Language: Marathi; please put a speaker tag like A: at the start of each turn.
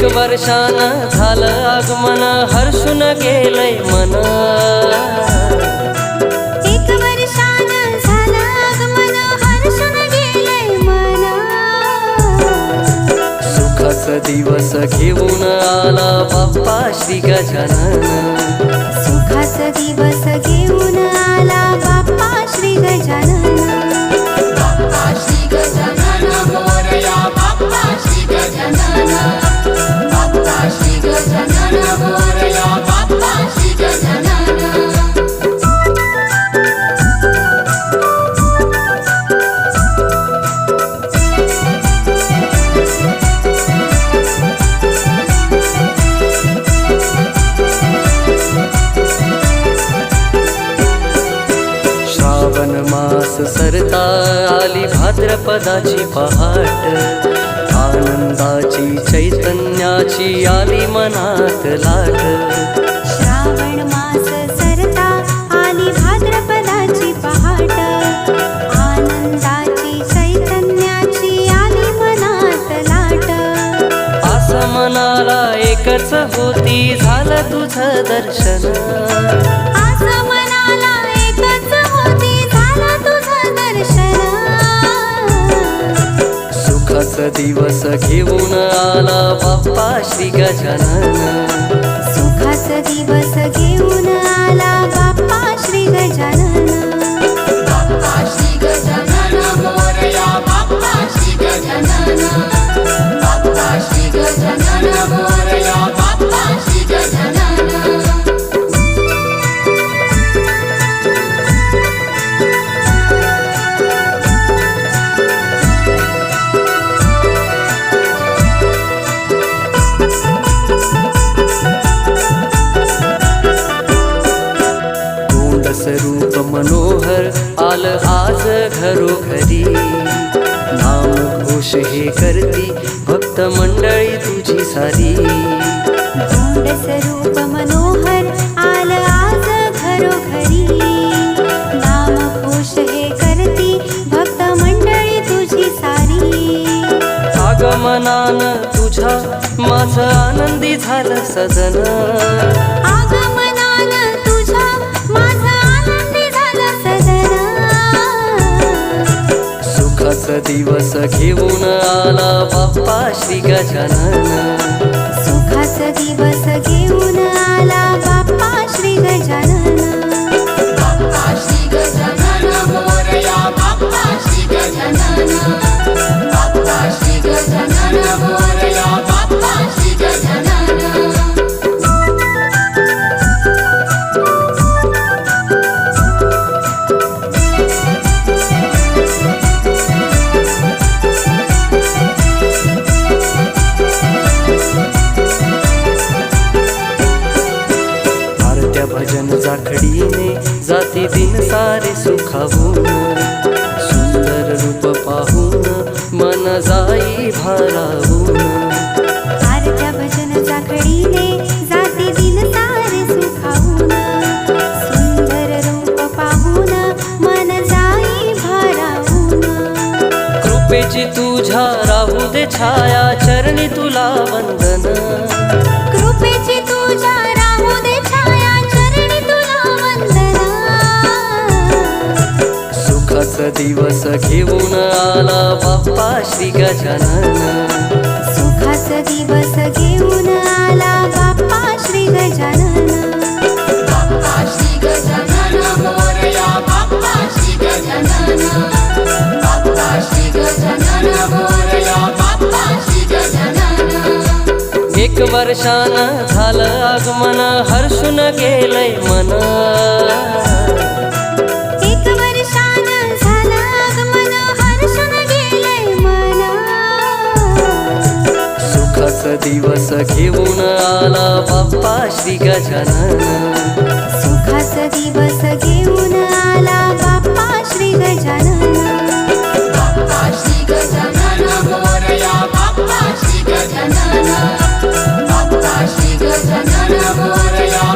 A: एक वर्षान झालं आगमन हर्षून गेलंय मन.
B: एक वर्षान झालं आगमन हर्षून गेलंय मन.
A: सुखाचा दिवस घेऊन आला बाप्पा श्री गजानन.
B: सुखाचा दिवस घेऊन
A: सरता आली भाद्रपदाची पहाट. आनंदाची चैतन्याची आली मनात लाट.
B: श्रावण मास सरता आली भाद्रपदाची पहाट. आनंदाची चैतन्याची आली मनात लाट.
A: असं मनाला एकच होती झालं तुझं दर्शन. दिवस घेऊन आला बाप्पा श्री गजानन.
B: सुखाचा दिवस घेऊन
A: स्वरूप मनोहर आलं आज घरोघरी नाम घोष हे करती भक्त मंडळी तुझी सारी.
B: स्वरूप मनोहर आलं आज घरोघरी नाम घोष हे करती भक्त मंडळी तुझी सारी.
A: आगमनान तुझ्या माझं आनंदी झालं सदन घेऊन आला बाप्पा श्री गजानन.
B: सुखाचा दिवस
A: भजन जाखडीने जाती दिन सारे सुखावून. सुंदर रूप पाहून मन जाई भारावून.
B: आरत्या भजन चाकडीने जाते दिन सारे सुखावून. सुंदर रूप पाहून मन जाई भारावून.
A: कृपेची तुझ्या राहू दे छाया चरणी तुला वंदन. दिवस घेऊन आला बाप्पा श्री गजानन.
B: सुखाचा दिवस घेऊन आला बाप्पा श्री गजानन.
C: बाप्पा श्री गजानन मोरया बाप्पा श्री गजानन. बाप्पा श्री गजानन मोरया बाप्पा श्री गजानन.
A: एक वर्षान झालं आगमन हर्षून गेलंय मन. दिवस घेऊन आला बाप्पा श्री गजानन.
B: सुखाचा दिवस घेऊन आला बाप्पा श्री गजानन.
C: श्री गजानन श्री गजानन. श्री गजानन